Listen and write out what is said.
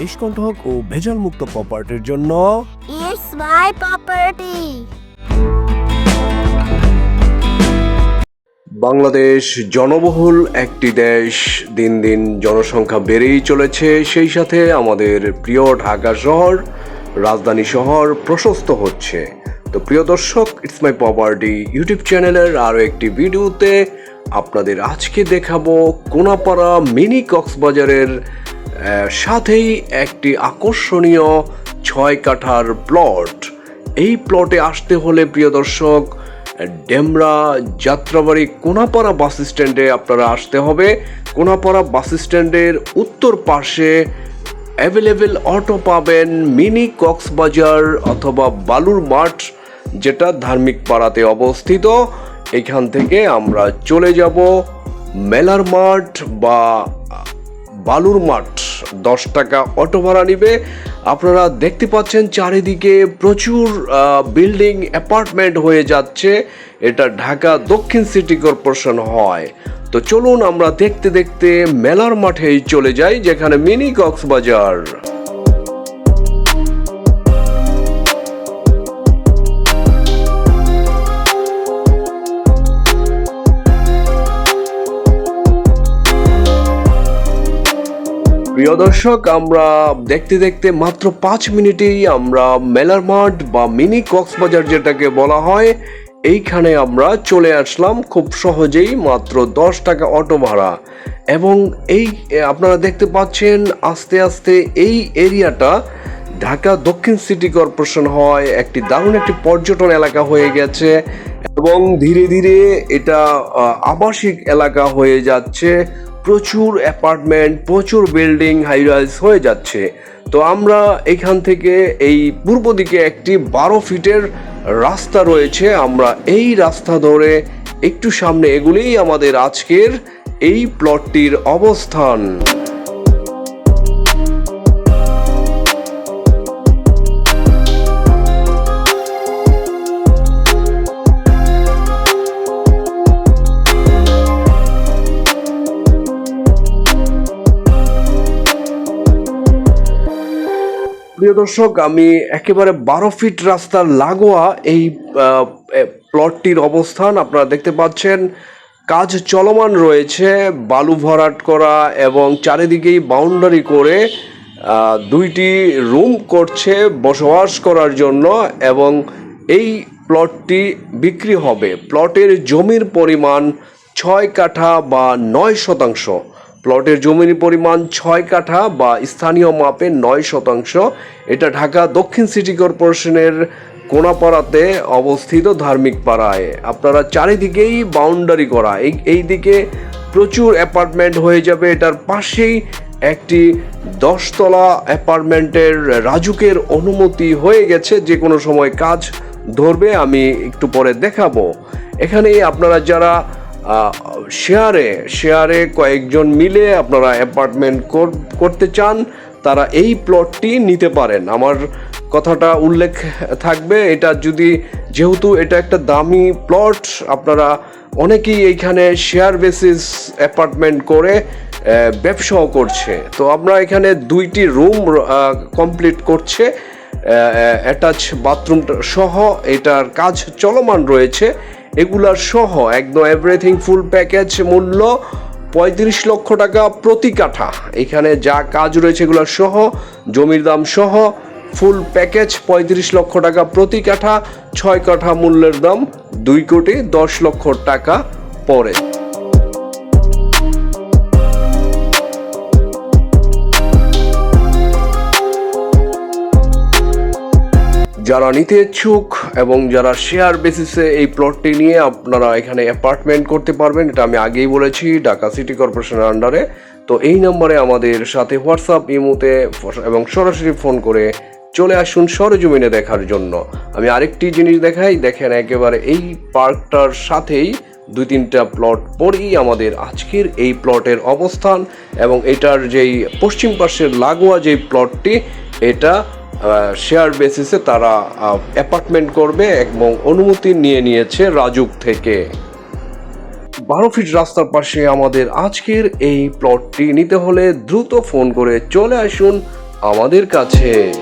নিষ্কণ্ঠক ও ভেজাল মুক্ত প্রপার্টির জন্য It's my property. বাংলাদেশ জনবহুল একটি দেশ। দিন দিন জনসংখ্যা বেড়েই চলেছে। সেই সাথে আমাদের প্রিয় ঢাকা শহর রাজধানী শহর প্রশস্ত হচ্ছে। তো প্রিয় দর্শক ইটস মাই প্রপার্টি ইউটিউব চ্যানেলের আরও একটি ভিডিওতে আপনাদের আজকে দেখাবো কোনাপাড়া মিনি কক্সবাজারের সাথেই একটি আকর্ষণীয় ছয় কাঠার প্লট। এই প্লটে আসতে হলে প্রিয় দর্শক, ডেমরা যাত্রাবাড়ি কোনাপাড়া বাস স্ট্যান্ডে আপনারা আসতে হবে। কোনাপাড়া বাস স্ট্যান্ডের উত্তর পাশে অ্যাভেলেবেল অটো পাবেন মিনি কক্সবাজার অথবা বালুর মাঠ, যেটা ধার্মিক পাড়াতে অবস্থিত। এখান থেকে আমরা চলে যাব মেলার মাঠ বা বালুর মাঠ। দশ টাকা অটো ভাড়া নিবে। আপনারা দেখতে পাচ্ছেন চারিদিকে প্রচুর বিল্ডিং অ্যাপার্টমেন্ট হয়ে যাচ্ছে। এটা ঢাকা দক্ষিণ সিটি কর্পোরেশন হয়। তো চলুন আমরা দেখতে দেখতে মেলার মাঠেই চলে যাই, যেখানে মিনি কক্সবাজার। প্রিয় দর্শক, আমরা দেখতে দেখতে মাত্র পাঁচ মিনিটেই আমরা মেলার মাঠ বা মিনি কক্সবাজার যেটাকে বলা হয়, এইখানে আমরা চলে আসলাম খুব সহজেই মাত্র দশ টাকা অটো ভাড়া। এবং এই আপনারা দেখতে পাচ্ছেন আস্তে আস্তে এই এরিয়াটা ঢাকা দক্ষিণ সিটি কর্পোরেশন হয়, একটি দারুণ একটি পর্যটন এলাকা হয়ে গেছে এবং ধীরে ধীরে এটা আবাসিক এলাকা হয়ে যাচ্ছে। প্রচুর অ্যাপার্টমেন্ট প্রচুর বিল্ডিং হাইরাইজ হয়ে যাচ্ছে। তো আমরা এখান থেকে এই পূর্ব দিকে একটি বারো ফিটের রাস্তা রয়েছে। আমরা এই রাস্তা ধরে একটু সামনে এগুলেই আমাদের আজকের এই প্লটটির অবস্থান। প্রিয় দর্শক, আমি একেবারে বারো ফিট রাস্তার লাগোয়া এই প্লটটির অবস্থান আপনারা দেখতে পাচ্ছেন। কাজ চলমান রয়েছে, বালু ভরাট করা এবং চারিদিকেই বাউন্ডারি করে দুইটি রুম করছে বসবাস করার জন্য এবং এই প্লটটি বিক্রি হবে। প্লটের জমির পরিমাণ ছয় কাঠা বা নয় শতাংশ। প্লটের জমির পরিমাণ ছয় কাঠা বা স্থানীয় মাপে নয় শতাংশ। এটা ঢাকা দক্ষিণ সিটি কর্পোরেশনের কোনাপাড়াতে অবস্থিত ধার্মিক পাড়ায়। আপনারা চারিদিকেই বাউন্ডারি করা। এই এই দিকে প্রচুর অ্যাপার্টমেন্ট হয়ে যাবে। এটার পাশেই একটি দশতলা অ্যাপার্টমেন্টের রাজুকের অনুমতি হয়ে গেছে। যে কোনো সময় কাজ ধরবে, আমি একটু পরে দেখাবো। এখানে আপনারা যারা শেয়ারে শেয়ারে কয়েকজন মিলে আপনারা অ্যাপার্টমেন্ট করতে চান, তারা এই প্লটটি নিতে পারেন। আমার কথাটা উল্লেখ থাকবে, এটা যদি, যেহেতু এটা একটা দামি প্লট আপনারা অনেকেই এইখানে শেয়ার বেসিস অ্যাপার্টমেন্ট করে ব্যবসাও করছে। তো আমরা এখানে দুইটি রুম কমপ্লিট করছে অ্যাটাচ বাথরুম সহ, এটার কাজ চলমান রয়েছে। এগুলার সহ একদম এভরিথিং ফুল প্যাকেজ মূল্য পঁয়ত্রিশ লক্ষ টাকা প্রতি কাঠা। এখানে যা কাজ রয়েছে এগুলোর সহ, জমির দাম সহ ফুল প্যাকেজ পঁয়ত্রিশ লক্ষ টাকা প্রতি কাঠা, ছয় কাঠা মূল্যের দাম দুই কোটি দশ লক্ষ টাকা পড়ে যারা নিতে ইচ্ছুক এবং যারা শেয়ার বেসিসে এই প্লটটি নিয়ে আপনারা এখানে অ্যাপার্টমেন্ট করতে পারবেন, এটা আমি আগেই বলেছি, ঢাকা সিটি কর্পোরেশনের আন্ডারে তো এই নম্বরে আমাদের সাথে হোয়াটসঅ্যাপ ইমোতে এবং সরাসরি ফোন করে চলে আসুন সরজমিনে দেখার জন্য। আমি আরেকটি জিনিস দেখাই, দেখেন একেবারে এই পার্কটার সাথেই দুই তিনটা প্লট পরেই আমাদের আজকের এই প্লটের অবস্থান এবং এটার যেই পশ্চিম পাশের লাগোয়া যেই প্লটটি এটা শেয়ার বেসিসে তারা অ্যাপার্টমেন্ট করবে এবং অনুমতি নিয়ে নিয়েছে রাজুক থেকে। বারো ফিট রাস্তার পাশে আমাদের আজকের এই প্লটটি নিতে হলে দ্রুত ফোন করে চলে আসুন আমাদের কাছে।